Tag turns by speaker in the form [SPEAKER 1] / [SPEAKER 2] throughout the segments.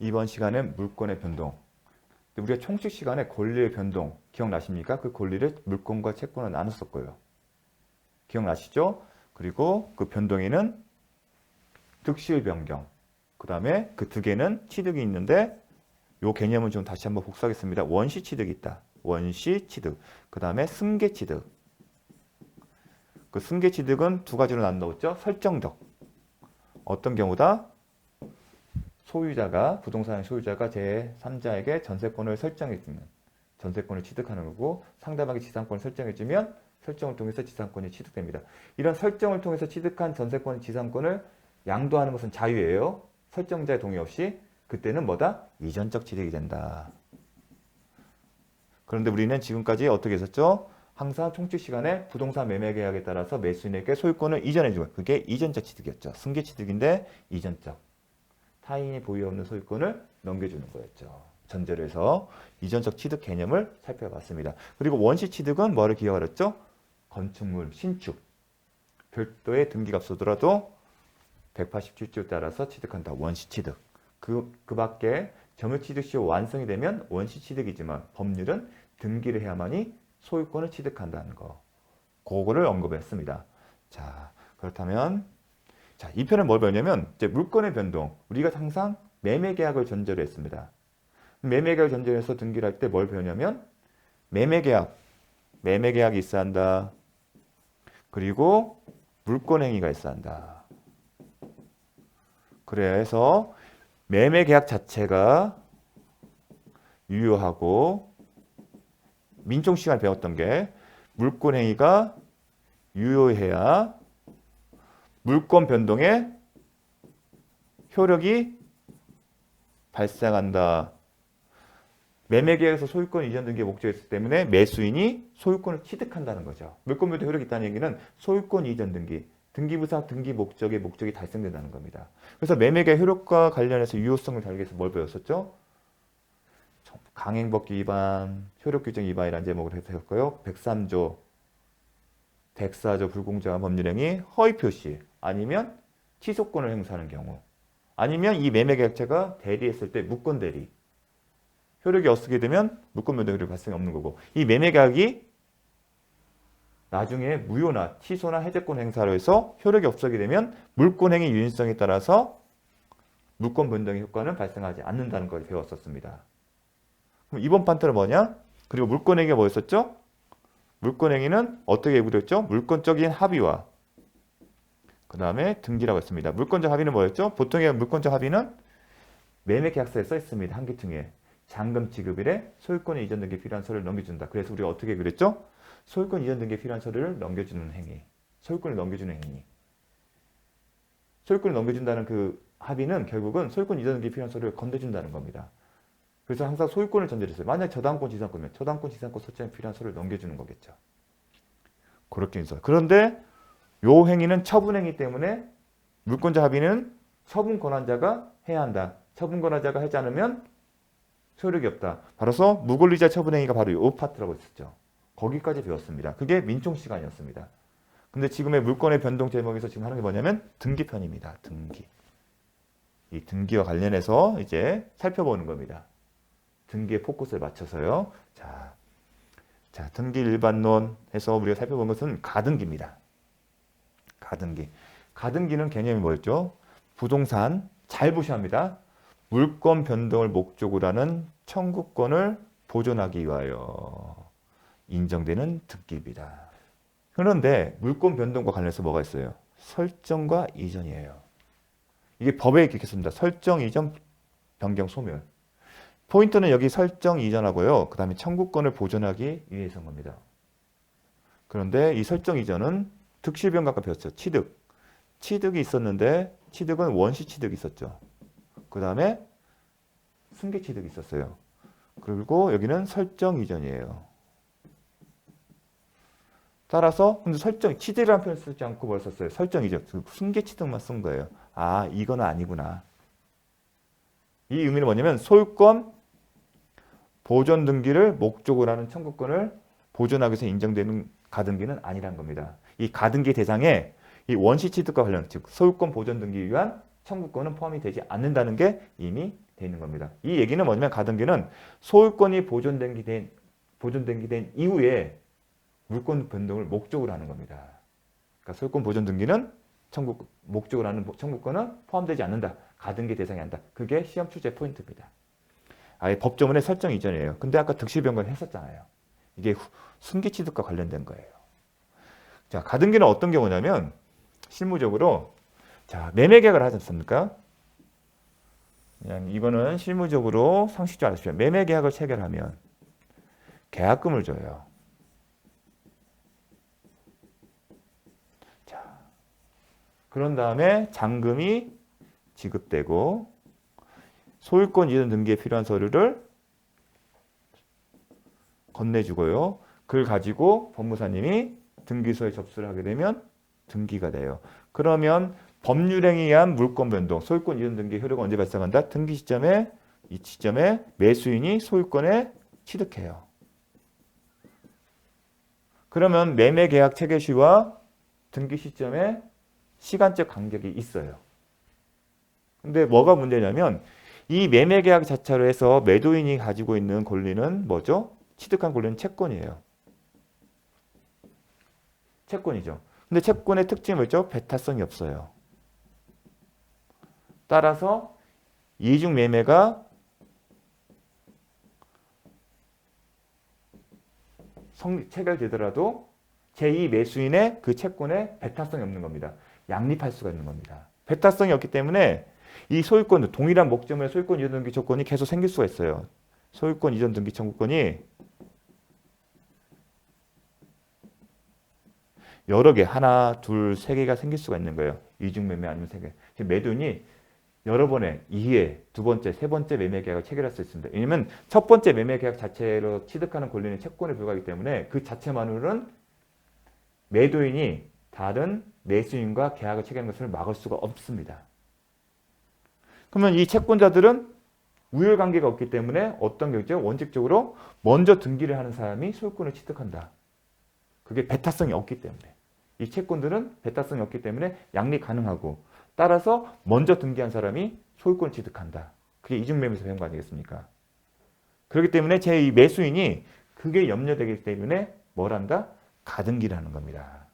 [SPEAKER 1] 이번 시간은 물권의 변동. 우리가 총칙 시간에 권리의 변동 기억나십니까? 그 권리를 물권과 채권을 나눴을 거예요. 기억나시죠? 그리고 그 변동에는 득실 변경. 그 다음에 그 두 개는 취득이 있는데 요 개념은 좀 다시 한번 복수하겠습니다. 원시 취득이 있다. 원시 취득. 그 다음에 승계 취득. 그 승계 취득은 두 가지로 나누었죠. 설정적. 어떤 경우다? 소유자가 부동산의 소유자가 제 3자에게 전세권을 설정해 주면 전세권을 취득하는 거고 상대방이 지상권을 설정해 주면 설정을 통해서 지상권이 취득됩니다. 이런 설정을 통해서 취득한 전세권 지상권을 양도하는 것은 자유예요. 설정자의 동의 없이 그때는 뭐다? 이전적 취득이 된다. 그런데 우리는 지금까지 어떻게 했었죠? 항상 총칙 시간에 부동산 매매 계약에 따라서 매수인에게 소유권을 이전해 주고 그게 이전적 취득이었죠. 승계 취득인데 이전적. 타인이 보유 없는 소유권을 넘겨주는 거였죠. 전제로 해서 이전적 취득 개념을 살펴봤습니다. 그리고 원시 취득은 뭐를 기억하랬죠? 건축물, 신축. 별도의 등기가 없어더라도 187조 따라서 취득한다. 원시 취득. 그, 그 밖에 점유 취득 시 완성이 되면 원시 취득이지만 법률은 등기를 해야만이 소유권을 취득한다는 거. 그거를 언급했습니다. 자, 그렇다면 자, 이 편은 뭘 배우냐면 이제 물건의 변동. 우리가 항상 매매 계약을 전제로 했습니다. 매매 계약을 전제로 해서 등기를 할 때 뭘 배우냐면 매매 계약. 매매 계약이 있어야 한다. 그리고 물권 행위가 있어야 한다. 그래서 매매 계약 자체가 유효하고 민총 시간에 배웠던 게 물권 행위가 유효해야 물권 변동의 효력이 발생한다. 매매 계약에서 소유권 이전 등기의 목적이었기 때문에 매수인이 소유권을 취득한다는 거죠. 물권 변동 효력이 있다는 얘기는 소유권 이전 등기, 등기부사 등기 목적의 목적이 달성된다는 겁니다. 그래서 매매 계약 효력과 관련해서 유효성을 달기 위해서 뭘 배웠었죠? 강행법규 위반, 효력규정 위반이라는 제목을 해석했고요. 103조, 104조 불공정한 법률행위, 허위 표시, 아니면 취소권을 행사하는 경우, 아니면 이 매매 계약자가 대리했을 때 무권 대리, 효력이 없게 되면 무권 효력이 발생이 없는 거고, 이 매매 계약이 나중에 무효나 취소나 해제권 행사로 해서 효력이 없어지게 되면 물권 행위 유인성에 따라서 물권 변동의 효과는 발생하지 않는다는 걸 배웠었습니다. 그럼 이번 판트는 뭐냐? 그리고 물권 행위가 뭐였었죠? 물권 행위는 어떻게 구렸죠? 물권적인 합의와 그 다음에 등기라고 했습니다. 물권적 합의는 뭐였죠? 보통의 물권적 합의는 매매 계약서에 써 있습니다. 한기퉁에 잔금 지급일에 소유권 이전 등기 필요한 서류를 넘겨준다. 그래서 우리가 어떻게 그랬죠? 소유권 이전 등기 필요한 서류를 넘겨주는 행위. 소유권을 넘겨주는 행위. 소유권을 넘겨준다는 그 합의는 결국은 소유권 이전 등기 필요한 서류를 건네준다는 겁니다. 그래서 항상 소유권을 전제로 했어요. 만약 저당권, 지상권이면 저당권, 지상권 소장에 필요한 서류를 넘겨주는 거겠죠. 그렇게 있어요. 그런데 요 행위는 처분행위 때문에 물권자 합의는 처분 권한자가 해야 한다. 처분 권한자가 하지 않으면 효력이 없다. 바로서 무권리자 처분행위가 바로 요 파트라고 했었죠. 거기까지 배웠습니다. 그게 민총 시간이었습니다. 근데 지금의 물권의 변동 제목에서 지금 하는 게 뭐냐면 등기편입니다. 등기. 이 등기와 관련해서 이제 살펴보는 겁니다. 등기의 포커스를 맞춰서요. 자, 자 등기 일반론 해서 우리가 살펴본 것은 가등기입니다. 가등기. 가등기는 개념이 뭐였죠? 부동산 잘 보셔야 합니다. 물권 변동을 목적으로 하는 청구권을 보존하기 위하여 인정되는 등기입니다. 그런데 물권 변동과 관련해서 뭐가 있어요? 설정과 이전이에요. 이게 법에 있습니다. 설정, 이전, 변경, 소멸. 포인트는 여기 설정 이전하고요. 그 다음에 청구권을 보존하기 위해서인 겁니다. 그런데 이 설정 이전은 아까 배웠죠. 취득. 취득이 있었는데 취득은 원시 취득이 있었죠. 그 다음에 승계 취득이 있었어요. 그리고 여기는 설정 이전이에요. 따라서 근데 설정 취득이라는 표현 쓰지 않고 뭘 썼어요? 설정 이전. 승계 취득만 쓴 거예요. 아 이거는 아니구나. 이 의미는 뭐냐면 소유권 보존 등기를 목적으로 하는 청구권을 보존하기 위해서 인정되는 가등기는 아니란 겁니다. 이 가등기 대상에 이 원시 취득과 관련 즉 소유권 보존 등기 위한 청구권은 포함이 되지 않는다는 게 이미 돼 있는 겁니다. 이 얘기는 뭐냐면 가등기는 소유권이 보존된 게 된, 보존된 게된 이후에 물권 변동을 목적으로 하는 겁니다. 그러니까 소유권 보존 등기는 청구 목적으로 하는 청구권은 포함되지 않는다. 가등기 대상이 아니다. 그게 시험 출제 포인트입니다. 아예 법조문의 설정 이전이에요. 근데 아까 득실변경 했었잖아요. 이게 후- 순기취득과 관련된 거예요. 자, 가등기는 어떤 경우냐면 실무적으로 자, 매매 계약을 하지 않습니까? 그냥 이거는 실무적으로 상식적으로 아십시오. 매매 계약을 체결하면 계약금을 줘요. 자, 그런 다음에 잔금이 지급되고 소유권 이전 등기에 필요한 서류를 건네주고요. 그걸 가지고 법무사님이 등기소에 접수를 하게 되면 등기가 돼요. 그러면 법률행위에 의한 물권 변동, 소유권 이전 등기 효력은 언제 발생한다? 등기 시점에 이 시점에 매수인이 소유권에 취득해요. 그러면 매매 계약 체결 시와 등기 시점에 시간적 간격이 있어요. 근데 뭐가 문제냐면 이 매매 계약 자체로 해서 매도인이 가지고 있는 권리는 뭐죠? 취득한 권리는 채권이에요. 채권이죠. 근데 채권의 특징이 뭐죠? 배타성이 없어요. 따라서 이중 매매가 성, 체결되더라도 제2 매수인의 그 채권에 배타성이 없는 겁니다. 양립할 수가 있는 겁니다. 배타성이 없기 때문에 이 소유권 동일한 목적물의 소유권 이전 등기 조건이 계속 생길 수가 있어요. 소유권 이전 등기 청구권이 여러 개 하나, 둘, 세 개가 생길 수가 있는 거예요. 이중 매매 아니면 세 개. 매도인이 여러 번의 이해, 두 번째, 세 번째 매매 계약을 체결할 수 있습니다. 왜냐면 첫 번째 매매 계약 자체로 취득하는 권리는 채권에 불과하기 때문에 그 자체만으로는 매도인이 다른 매수인과 계약을 체결하는 것을 막을 수가 없습니다. 그러면 이 채권자들은 우열 관계가 없기 때문에 어떤 경우죠? 원칙적으로 먼저 등기를 하는 사람이 소유권을 취득한다. 그게 배타성이 없기 때문에. 이 채권들은 배타성이 없기 때문에 양립 가능하고 따라서 먼저 등기한 사람이 소유권을 취득한다. 그게 이중매매에서 배운 거 아니겠습니까? 그렇기 때문에 제 이 매수인이 그게 염려되기 때문에 뭘 한다? 가등기를 하는 겁니다.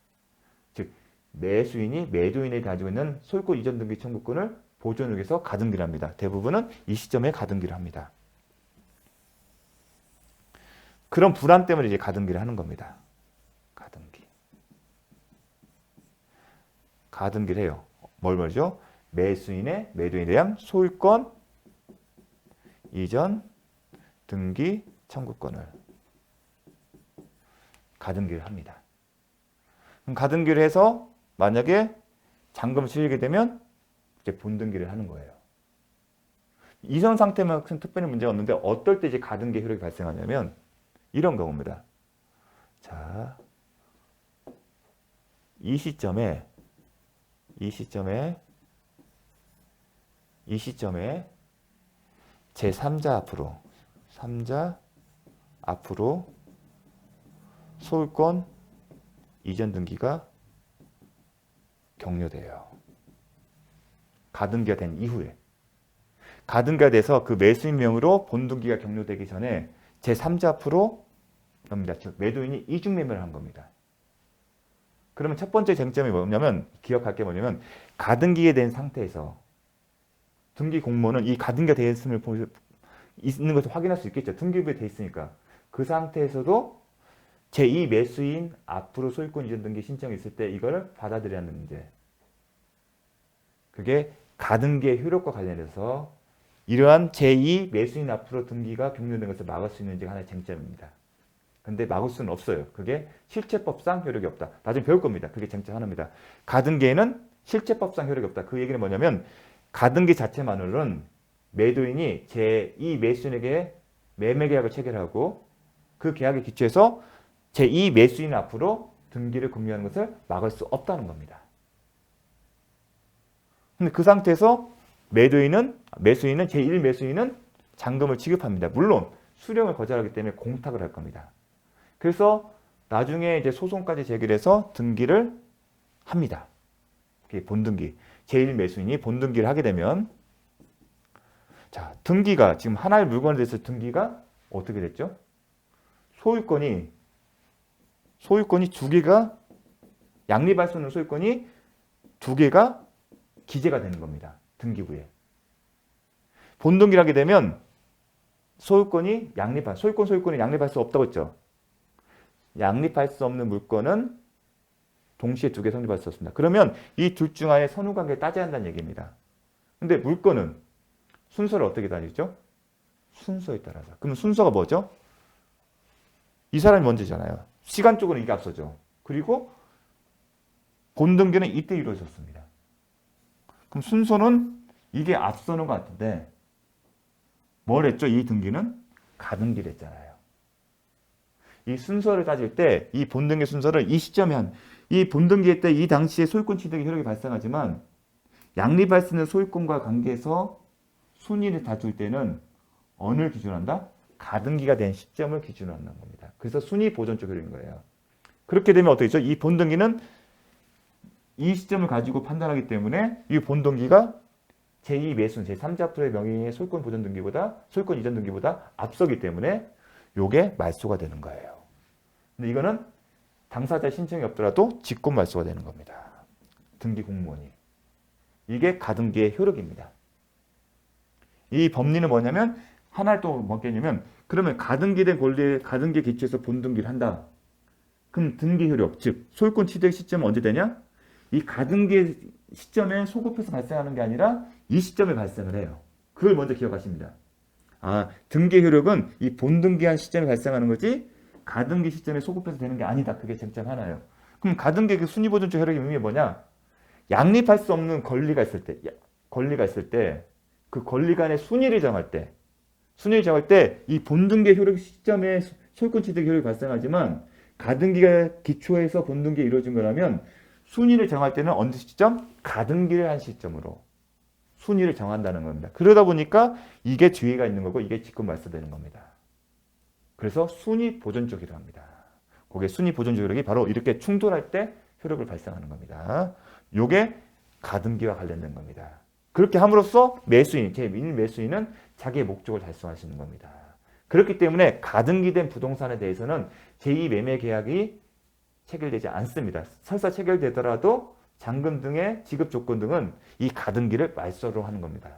[SPEAKER 1] 즉 매수인이 매도인이 가지고 있는 소유권 이전 등기 청구권을 보존을 위해서 가등기를 합니다. 대부분은 이 시점에 가등기를 합니다. 그런 불안 때문에 이제 가등기를 하는 겁니다. 가등기. 가등기를 해요. 뭘 말이죠? 매수인의 매도인에 대한 소유권 이전 등기 청구권을 가등기를 합니다. 가등기를 해서 만약에 잔금을 치르게 되면 이제 본등기를 하는 거예요. 이전 상태만 큰 특별히 문제가 없는데 어떨 때 이제 가등기 효력이 발생하냐면 이런 경우입니다. 자, 이 시점에 이 시점에 이 시점에 제 3자 앞으로 3자 앞으로 소유권 이전 등기가 격려돼요. 가등기가 된 이후에 가등기가 돼서 그 매수인 명으로 본등기가 격려되기 전에 제 3자 앞으로 겁니다. 즉 매도인이 이중 매매를 한 겁니다. 그러면 첫 번째 쟁점이 뭐냐면 기억할 게 뭐냐면 가등기에 된 상태에서 등기 공모는 이 가등기가 되어 있음을 보- 있는 것을 확인할 수 있겠죠. 등기부에 돼 있으니까 그 상태에서도 제2 매수인 앞으로 소유권 이전 등기 신청이 있을 때 이걸 받아들여야 하는 문제. 그게 가등기의 효력과 관련해서 이러한 제2 매수인 앞으로 등기가 격려된 것을 막을 수 있는지가 하나의 쟁점입니다. 근데 막을 수는 없어요. 그게 실체법상 효력이 없다. 나중에 배울 겁니다. 그게 쟁점 하나입니다. 가등기에는 실체법상 효력이 없다. 그 얘기는 뭐냐면 가등기 자체만으로는 매도인이 제2 매수인에게 매매 계약을 체결하고 그 계약에 기초해서 제2 매수인 앞으로 등기를 금유하는 것을 막을 수 없다는 겁니다. 근데 그 상태에서 매도인은 매수인은 제1 매수인은 잔금을 지급합니다. 물론 수령을 거절하기 때문에 공탁을 할 겁니다. 그래서 나중에 이제 소송까지 제기를 해서 등기를 합니다. 본등기. 제1 매수인이 본등기를 하게 되면 자, 등기가 지금 하나의 물건에 대해서 등기가 어떻게 됐죠? 소유권이 소유권이 두 개가 양립할 수 있는 소유권이 두 개가 기재가 되는 겁니다. 등기부에. 본등기를 하게 되면 소유권이 양립할 소유권 소유권이 양립할 수 없다고 했죠. 양립할 수 없는 물건은 동시에 두 개 성립할 수 없습니다. 그러면 이 둘중 하나의 선후 관계를 따져야 한다는 얘기입니다. 근데 물건은 순서를 어떻게 다니죠? 순서에 따라서. 그러면 순서가 뭐죠? 이 사람이 먼저잖아요. 시간적으로 이게 앞서죠. 그리고 본등기는 이때 이루어졌습니다. 그럼 순서는 이게 앞서는 것 같은데 뭘 했죠? 이 등기는 가등기를 했잖아요. 이 순서를 따질 때 이 본등기 순서를 이 시점에 한 이 본등기 때 이 당시에 소유권 취득의 효력이 발생하지만 수 있는 소유권과 관계에서 순위를 다툴 때는 어느 기준으로 한다? 가등기가 된 시점을 기준으로 한다는 겁니다. 그래서 순위 보존적 효력인 거예요. 그렇게 되면 어떻게 되죠? 이 본등기는 이 시점을 가지고 판단하기 때문에 이 본등기가 제2 매순, 제3자 프로의 명의의 소유권 보존 등기보다 소유권 이전 등기보다 앞서기 때문에 요게 말소가 되는 거예요. 근데 이거는 당사자 신청이 없더라도 직권 말소가 되는 겁니다. 등기 공무원이. 이게 가등기의 효력입니다. 이 법리는 뭐냐면 하나를 또 뭐겠냐면 그러면 가등기된 권리 가등기 기초에서 본등기를 한다. 그럼 등기 효력 즉 소유권 취득 시점은 언제 되냐? 이 가등기 시점에 소급해서 발생하는 게 아니라 이 시점에 발생을 해요. 그걸 먼저 기억하십니다. 아 등기 효력은 이 본등기한 시점에 발생하는 거지 가등기 시점에 소급해서 되는 게 아니다. 그게 쟁점 하나예요. 그럼 가등기 그 순위보존적 효력의 의미 뭐냐? 양립할 수 없는 권리가 있을 때, 야- 권리가 있을 때, 그 권리 간의 순위를 정할 때, 순위를 정할 때 이 본등기 효력 시점에 소- 소유권 취득 효력이 발생하지만 가등기가 기초에서 본등기 이루어진 거라면 순위를 정할 때는 어느 시점? 가등기를 한 시점으로 순위를 정한다는 겁니다. 그러다 보니까 이게 뒤에가 있는 거고 이게 직권 말소되는 겁니다. 그래서 순위 보존적이라고 합니다. 그게 순위 보존적 효력이 바로 이렇게 충돌할 때 효력을 발생하는 겁니다. 요게 가등기와 관련된 겁니다. 그렇게 함으로써 매수인, 제1 매수인은 자기의 목적을 있는 겁니다. 그렇기 때문에 가등기된 부동산에 대해서는 제2 매매 계약이 체결되지 않습니다. 설사 체결되더라도 잔금 등의 지급 조건 등은 이 가등기를 말소로 하는 겁니다.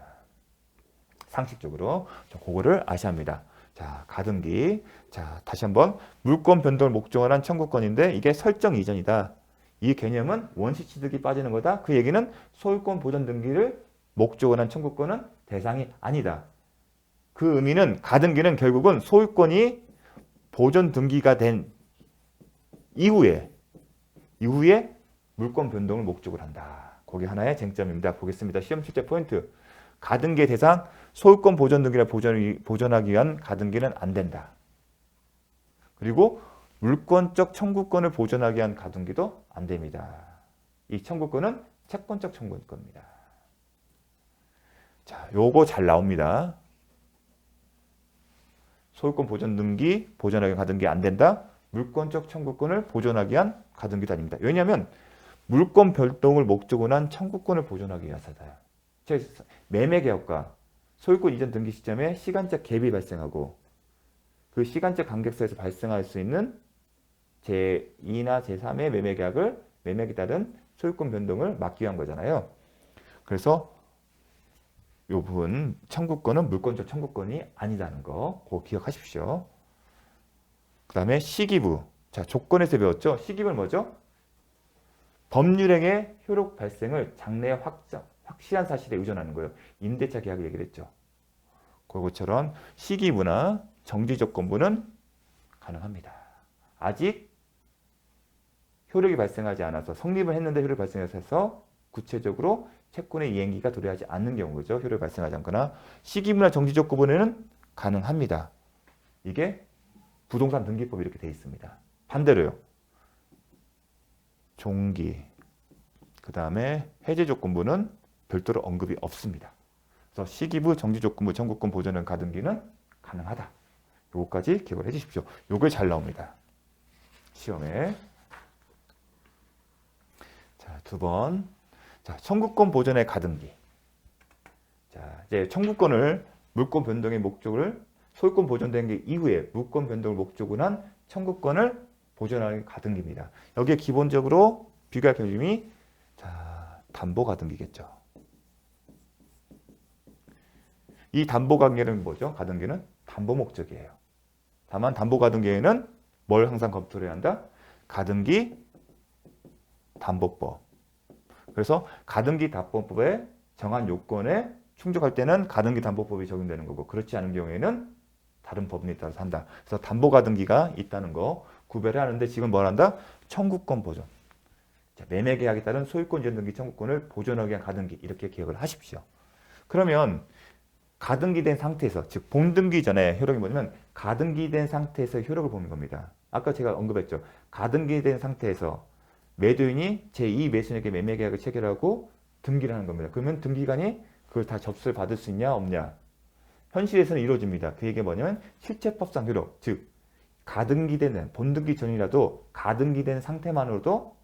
[SPEAKER 1] 상식적으로 자, 그거를 아셔야 합니다. 자, 가등기. 자, 다시 한번 물권 변동을 목적으로 한 청구권인데 이게 설정 이전이다. 이 개념은 원시 취득이 빠지는 거다. 그 얘기는 소유권 보존 등기를 목적으로 한 청구권은 대상이 아니다. 그 의미는 가등기는 결국은 소유권이 보존 등기가 된 이후에 이후에 물권 변동을 목적으로 한다. 그게 하나의 쟁점입니다. 보겠습니다. 시험 출제 포인트. 가등기 대상 소유권 보존 등기를 보존, 보존하기 위한 가등기는 안 된다. 그리고 물권적 청구권을 보존하기 위한 가등기도 안 됩니다. 이 청구권은 채권적 청구일 겁니다. 자, 요거 잘 나옵니다. 소유권 보존 등기, 보존하기 위한 가등기 안 된다. 물권적 청구권을 보존하기 위한 가등기도 아닙니다. 왜냐하면 물권 별동을 목적으로 한 청구권을 보존하기 위해서다. 즉 매매 계약과 소유권 이전 등기 시점에 시간적 갭이 발생하고 그 시간적 간격사에서 발생할 수 있는 제2나 제3의 매매 계약을 매매에 따른 소유권 변동을 막기 위한 거잖아요. 그래서 이 부분 청구권은 물권적 청구권이 아니라는 거, 그거 기억하십시오. 그 다음에 시기부. 자, 조건에서 배웠죠? 시기부는 뭐죠? 법률행의 효력 발생을 장래 확정, 확실한 사실에 의존하는 거예요. 임대차 계약을 얘기를 했죠. 그것처럼 시기부나 정지조건부는 가능합니다. 아직 효력이 발생하지 않아서 성립을 했는데 효력이 발생해서 구체적으로 채권의 이행기가 도래하지 않는 경우죠. 효력이 발생하지 않거나 시기부나 정지조건부는 가능합니다. 이게 부동산 등기법이 이렇게 되어 있습니다. 반대로요. 종기, 그 다음에 해제 조건부는 별도로 언급이 없습니다. 그래서 시기부, 정지 조건부, 청구권 보존은 가등기는 가능하다. 요거까지 기억을 해 주십시오. 요게 잘 나옵니다. 시험에. 자, 두 번. 자, 청구권 보존의 가등기. 자, 이제 청구권을 물권 변동의 목적을 소유권 보존된 게 이후에 물권 변동을 목적으로 한 청구권을 보존하는 게 가등기입니다. 여기에 기본적으로 비교할 개념이 자, 담보 가등기겠죠. 이 담보 관계는 뭐죠? 가등기는 담보 목적이에요. 다만 담보 가등기에는 뭘 항상 검토를 해야 한다? 가등기 담보법. 그래서 가등기 담보법에 정한 요건에 충족할 때는 가등기 담보법이 적용되는 거고 그렇지 않은 경우에는 다른 법률에 따라서 한다. 그래서 담보 가등기가 있다는 거 구별을 하는데 지금 뭘 한다? 청구권 보존. 자, 매매 계약에 따른 소유권 이전 등기 청구권을 보존하기 위한 가등기 이렇게 기억을 하십시오. 그러면 가등기된 상태에서 즉 본등기 전에 효력이 뭐냐면 가등기된 상태에서 효력을 보는 겁니다. 아까 제가 언급했죠. 가등기된 상태에서 매도인이 제2 매수인에게 매매 계약을 체결하고 등기를 하는 겁니다. 그러면 등기관이 그걸 다 접수를 받을 수 있냐 없냐? 현실에서는 이루어집니다. 그 얘기가 뭐냐면 실체법상 효력, 즉 가등기된 본등기 전이라도 가등기된 상태만으로도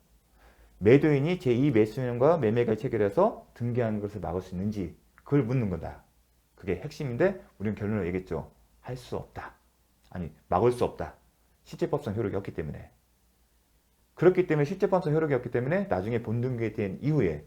[SPEAKER 1] 매도인이 제2 매수인과 매매가 체결해서 등기하는 것을 막을 수 있는지 그걸 묻는 거다. 그게 핵심인데 우리는 결론을 얘기했죠. 할 수 없다. 아니 막을 수 없다. 실제법상 효력이 없기 때문에. 그렇기 때문에 실제법상 효력이 없기 때문에 나중에 본등기에 된 이후에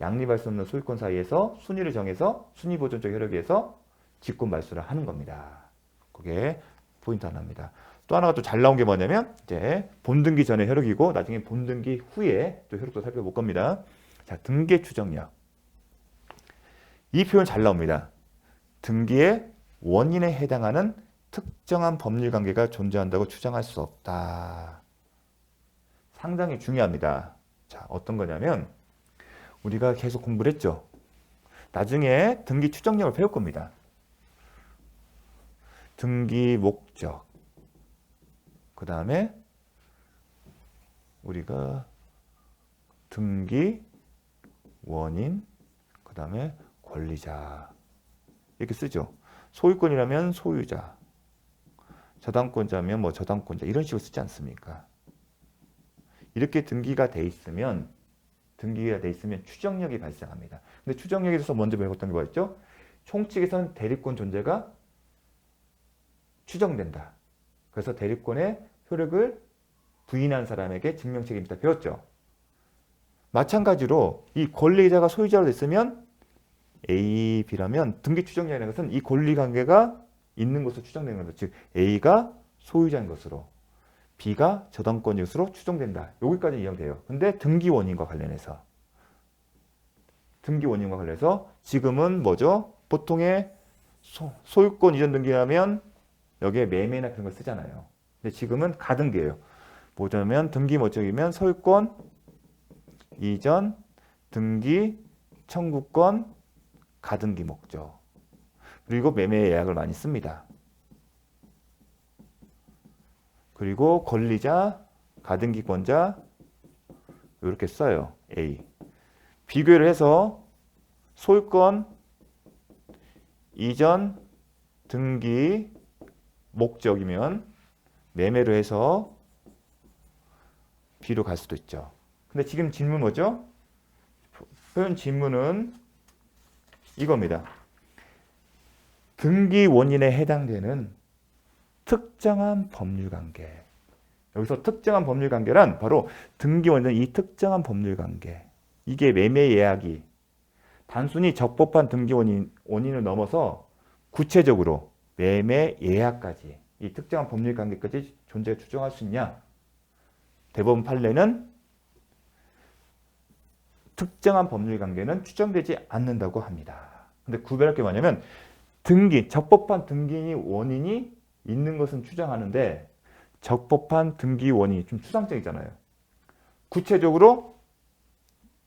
[SPEAKER 1] 양립할 수 없는 소유권 사이에서 순위를 정해서 순위 보존적 효력에 의해서 직권 말소를 하는 겁니다. 그게 포인트 하나입니다. 또 하나가 또 잘 나온 게 뭐냐면 이제 본등기 전에 효력이고 나중에 본등기 후에 또 효력도 살펴볼 겁니다. 자, 등기 추정력. 이 표현 잘 나옵니다. 등기의 원인에 해당하는 특정한 법률 관계가 존재한다고 추정할 수 없다. 상당히 중요합니다. 자, 어떤 거냐면 우리가 계속 공부를 했죠. 나중에 등기 추정력을 배울 겁니다. 등기 목적. 그 다음에 우리가 등기 원인, 그 다음에 권리자. 이렇게 쓰죠. 소유권이라면 소유자, 저당권자면 뭐 저당권자 이런 식으로 쓰지 않습니까? 이렇게 등기가 돼 있으면 등기가 돼 있으면 추정력이 발생합니다. 근데 추정력에 대해서 먼저 배웠던 게 뭐였죠? 총칙에서는 대리권 존재가 추정된다. 그래서 대리권의 효력을 부인한 사람에게 증명 책임이 있다 배웠죠. 마찬가지로 이 권리자가 소유자로 됐으면 A, B라면 등기 추정량이라는 것은 이 권리 관계가 있는 것으로 추정되는 거죠. 즉 A가 소유자인 것으로 B가 저당권인 것으로 추정된다. 여기까지 이해돼요. 근데 등기 원인과 관련해서 등기 원인과 관련해서 지금은 뭐죠? 보통의 소, 소유권 이전 등기라면 여기에 매매나 그런 걸 쓰잖아요. 근데 지금은 가등기예요. 뭐냐면 등기 목적이면 소유권 이전 등기 청구권 가등기 목적. 그리고 매매 예약을 많이 씁니다. 그리고 권리자, 가등기권자 이렇게 써요. A. 비교를 해서 소유권 이전 등기 목적이면 매매로 해서 B로 갈 수도 있죠. 근데 지금 질문 뭐죠? 표현 질문은 이겁니다. 등기 원인에 해당되는 특정한 법률 관계. 여기서 특정한 법률 관계란 바로 등기 원인은 이 특정한 법률 관계. 이게 매매 예약이 단순히 적법한 등기 원인, 원인을 넘어서 구체적으로 매매 예약까지 이 특정한 법률 관계까지 존재 추정할 수 있냐? 대법원 판례는 특정한 법률 관계는 추정되지 않는다고 합니다. 근데 구별할 게 뭐냐면 등기, 적법한 등기 원인이 있는 것은 추정하는데 적법한 등기 원인이 좀 추상적이잖아요. 구체적으로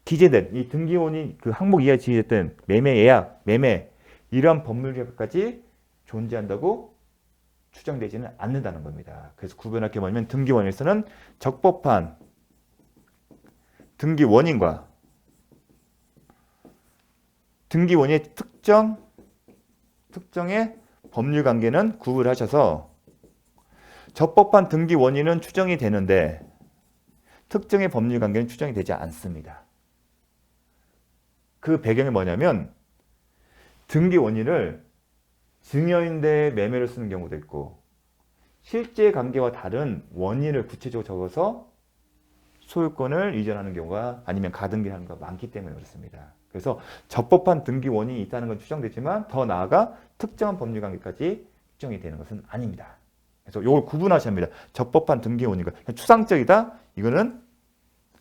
[SPEAKER 1] 기재된 이 등기 원인 그 항목 이하에 기재된 매매 예약, 매매 이러한 법률 계획까지 존재한다고 추정되지는 않는다는 겁니다. 그래서 구별할 게 뭐냐면 등기 원인에서는 적법한 등기 원인과 등기 원인의 특정 특정의 법률 관계는 구분하셔서 적법한 등기 원인은 추정이 되는데 특정의 법률 관계는 추정이 되지 않습니다. 그 배경이 뭐냐면 등기 원인을 증여인데 매매를 쓰는 경우도 있고 실제 관계와 다른 원인을 구체적으로 적어서 소유권을 이전하는 경우가 아니면 가등기를 하는 경우가 많기 때문에 그렇습니다. 그래서 적법한 등기 원인이 있다는 건 추정되지만 더 나아가 특정한 법률 관계까지 추정이 되는 것은 아닙니다. 그래서 이걸 구분하셔야 합니다. 적법한 등기 원인과 추상적이다. 이거는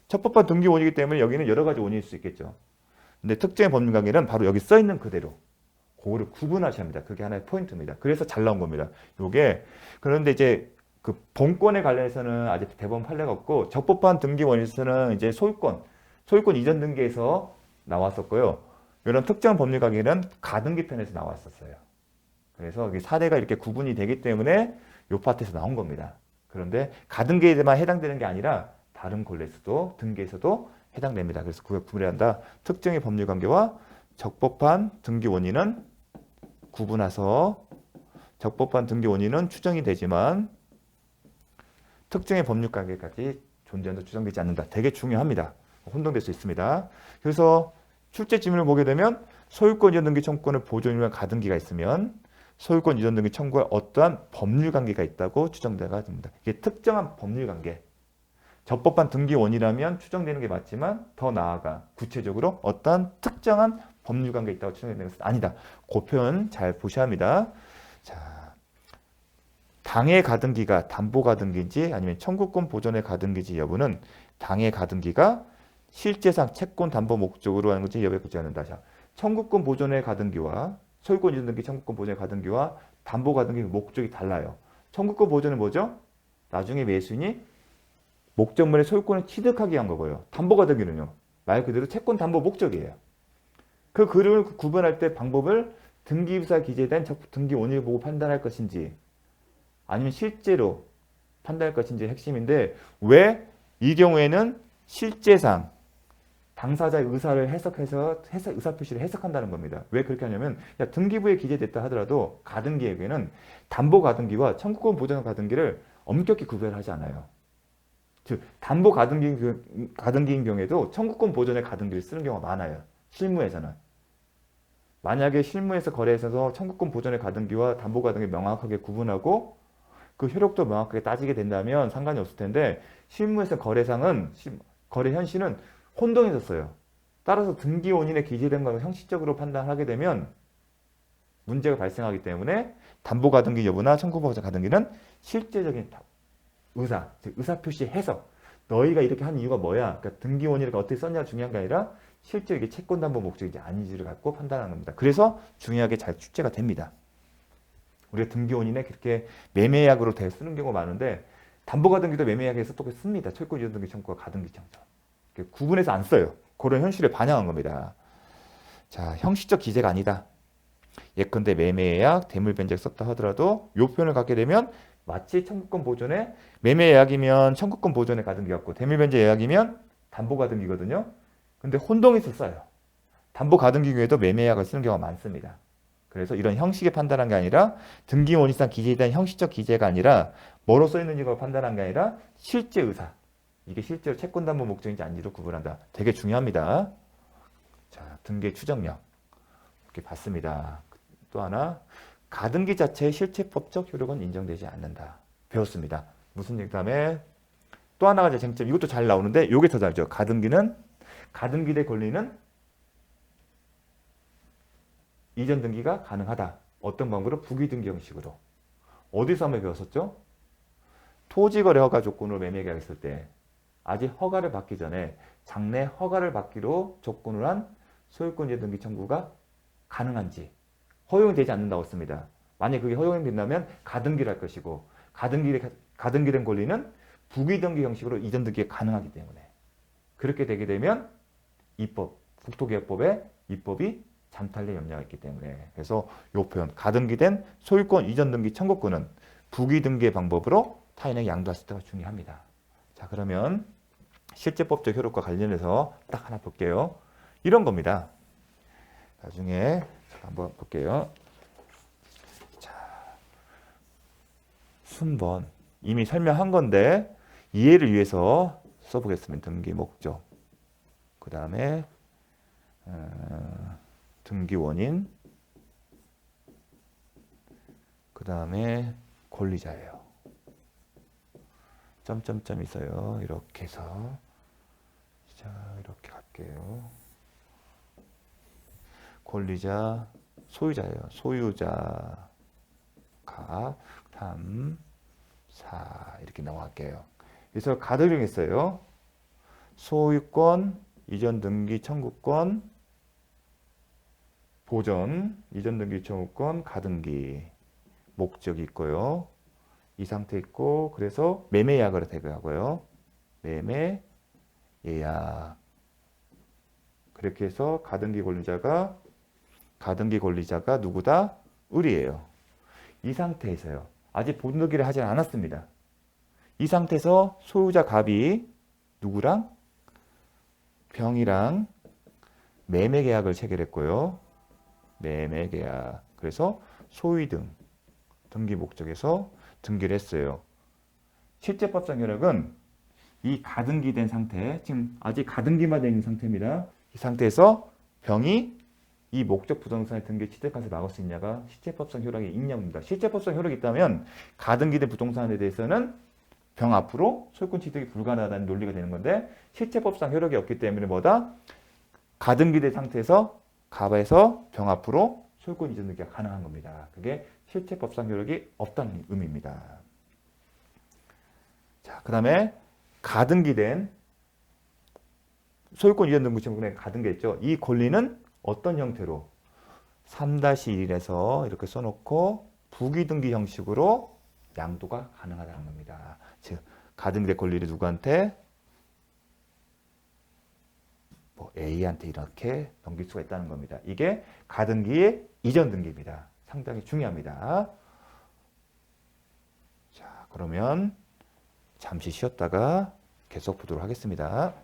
[SPEAKER 1] 적법한 등기 원이기 때문에 여기는 여러 가지 원인일 수 있겠죠. 근데 특정의 법률 관계는 바로 여기 써 있는 그대로 그거를 구분하셔야 합니다. 그게 하나의 포인트입니다. 그래서 잘 나온 겁니다. 요게 그런데 이제 그 본권에 관련해서는 아직 대법원 판례가 없고 적법한 등기 원인에서는 이제 소유권 소유권 이전 등기에서 나왔었고요. 이런 특정 법률 관계는 가등기 편에서 나왔었어요. 그래서 사례가 이렇게 구분이 되기 때문에 요 파트에서 나온 겁니다. 그런데 가등기에만 해당되는 게 아니라 다른 권례에서도 등기에서도 해당됩니다. 그래서 그걸 구분해야 한다. 특정의 법률 관계와 적법한 등기 원인은 구분해서 적법한 등기 원인은 추정이 되지만 특정의 법률 관계까지 존재한다 추정되지 않는다. 되게 중요합니다. 혼동될 수 있습니다. 그래서 출제 지문을 보게 되면 소유권 이전 등기 청구권을 보존이면 가등기가 있으면 소유권 이전 등기 청구할 어떠한 법률 관계가 있다고 추정돼가 됩니다. 이게 특정한 법률 관계. 적법한 등기 원이라면 추정되는 게 맞지만 더 나아가 구체적으로 어떠한 특정한 법률 관계 있다고 추정되는 것은 아니다. 그 표현 잘 보셔야 합니다. 자, 당의 가등기가 담보 가등기인지 아니면 청구권 보존의 가등기지 여부는 당의 가등기가 실제상 채권 담보 목적으로 하는 건지 여부에 않는다. 자, 청구권 보존의 가등기와 소유권 이전 등기 청구권 보존의 가등기와 담보 가등기 목적이 달라요. 청구권 보존은 뭐죠? 나중에 매수인이 목적물의 소유권을 취득하기 위한 거고요. 담보 가등기는요. 말 그대로 채권 담보 목적이에요. 그 그림을 구분할 때 방법을 등기부사 기재된 등기 원인을 보고 판단할 것인지 아니면 실제로 판단할 것인지 핵심인데 왜 이 경우에는 실제상 당사자의 의사를 해석해서 해석, 의사 표시를 해석한다는 겁니다. 왜 그렇게 하냐면 야, 등기부에 기재됐다 하더라도 가등기에게는 담보 가등기와 청구권 보전 가등기를 엄격히 구별하지 않아요. 즉 담보 가등기 가등기인 경우에도 청구권 보전의 가등기를 쓰는 경우가 많아요. 실무에서는 만약에 실무에서 거래에서 청구권 보전의 가등기와 담보 가등기 명확하게 구분하고 그 효력도 명확하게 따지게 된다면 상관이 없을 텐데 실무에서 거래상은 거래 현실은 혼동해졌어요. 따라서 등기 원인에 기재된 것을 형식적으로 판단하게 되면 문제가 발생하기 때문에 담보 가등기 여부나 청구권 가등기는 실제적인 의사, 즉 의사 표시 해석. 너희가 이렇게 한 이유가 뭐야? 그러니까 등기 원인을 어떻게 썼냐 중요한 게 아니라 실제 이게 채권 담보 목적인지 아닌지를 갖고 판단하는 겁니다. 그래서 중요하게 잘 출제가 됩니다. 우리가 등기 원인에 그렇게 매매약으로 대 쓰는 경우가 많은데 담보 가 등기도 매매약에서 또 씁니다. 철권 이전 등기 청구가 가등기 청구. 구분해서 안 써요. 그런 현실에 반영한 겁니다. 자, 형식적 기재가 아니다. 예컨대 매매예약, 대물변제를 썼다 하더라도 요 표현을 갖게 되면 마치 청구권 보존에 매매 예약이면 청구권 보존에 가등기 같고 대물변제 예약이면 담보 가등기거든요. 근데 혼동해서 써요. 담보 가등기 중에도 매매 예약을 쓰는 경우가 많습니다. 그래서 이런 형식에 판단한 게 아니라 등기 원인상 기재에 대한 형식적 기재가 아니라 뭐로 써 있는지가 판단한 게 아니라 실제 의사. 이게 실제로 채권 담보 목적인지 아닌지로 구분한다. 되게 중요합니다. 자, 등기 추정력. 이렇게 봤습니다. 또 하나 가등기 자체의 실체 법적 효력은 인정되지 않는다. 배웠습니다. 무슨 얘기 다음에 또 하나가 제 쟁점 이것도 잘 나오는데 이게 더 다르죠. 가등기는 가등기 대 권리는 이전 등기가 가능하다. 어떤 방법으로 부기등기 형식으로. 어디서 한번 배웠었죠? 토지거래 허가 조건으로 매매 계약했을 때 아직 허가를 받기 전에 장래 허가를 받기로 조건을 한 소유권 이전 등기 청구가 가능한지 허용이 되지 않는다고 씁니다. 만약 그게 허용이 된다면 가등기를 할 것이고 가등기, 가등기된 권리는 부기등기 형식으로 이전 등기가 가능하기 때문에 그렇게 되게 되면 입법, 국토개혁법에 입법이 잠탈될 염려가 있기 때문에 그래서 이 표현 가등기된 소유권 이전 등기 청구권은 부기등기의 방법으로 타인에게 양도할 때가 중요합니다. 자 그러면 실제법적 효력과 관련해서 딱 하나 볼게요. 이런 겁니다. 나중에 한번 볼게요. 자, 순번 이미 설명한 건데 이해를 위해서 써보겠습니다. 등기 목적. 그 다음에 어, 등기 원인 그 다음에 권리자예요. 점점점 있어요. 이렇게 해서 자 이렇게 갈게요. 권리자 소유자예요. 소유자 가 3, 4 이렇게 넘어갈게요. 그래서 가득정했어요. 소유권, 이전 등기 청구권, 보전, 이전 등기 청구권, 가등기 목적이 있고요. 이 상태 있고 그래서 매매 예약을 대고하고요. 매매 예약 그렇게 해서 가등기 권리자가 가등기 권리자가 누구다? 을이에요. 이 상태에서요. 아직 본등기를 하지 않았습니다. 이 상태에서 소유자 갑이 누구랑 병이랑 매매 계약을 체결했고요. 매매 계약. 그래서 소위 등 등기 목적에서 등기를 했어요. 실제법상 효력은 이 가등기된 상태, 지금 아직 가등기만 되어 상태입니다. 이 상태에서 병이 이 목적 부동산의 등기 취득까지 막을 수 있냐가 실제법상 효력이 있냐입니다. 실제법상 효력이 있다면 가등기된 부동산에 대해서는 병 앞으로 소유권 취득이 불가능하다는 논리가 되는 건데 실제법상 효력이 없기 때문에 뭐다? 가등기된 상태에서 갑에서 병 앞으로 소유권 이전 등기가 가능한 겁니다. 그게 실제법상 효력이 없다는 의미입니다. 자, 그 다음에 가등기된 소유권 이전 등기 청구에 가등기 있죠. 이 권리는 어떤 형태로 3-1에서 이렇게 써놓고 부기등기 형식으로 양도가 가능하다는 겁니다. 즉 가등기의 권리를 누구한테 뭐 A한테 이렇게 넘길 수가 있다는 겁니다. 이게 가등기의 이전 등기입니다. 상당히 중요합니다. 자, 그러면 잠시 쉬었다가 계속 보도록 하겠습니다.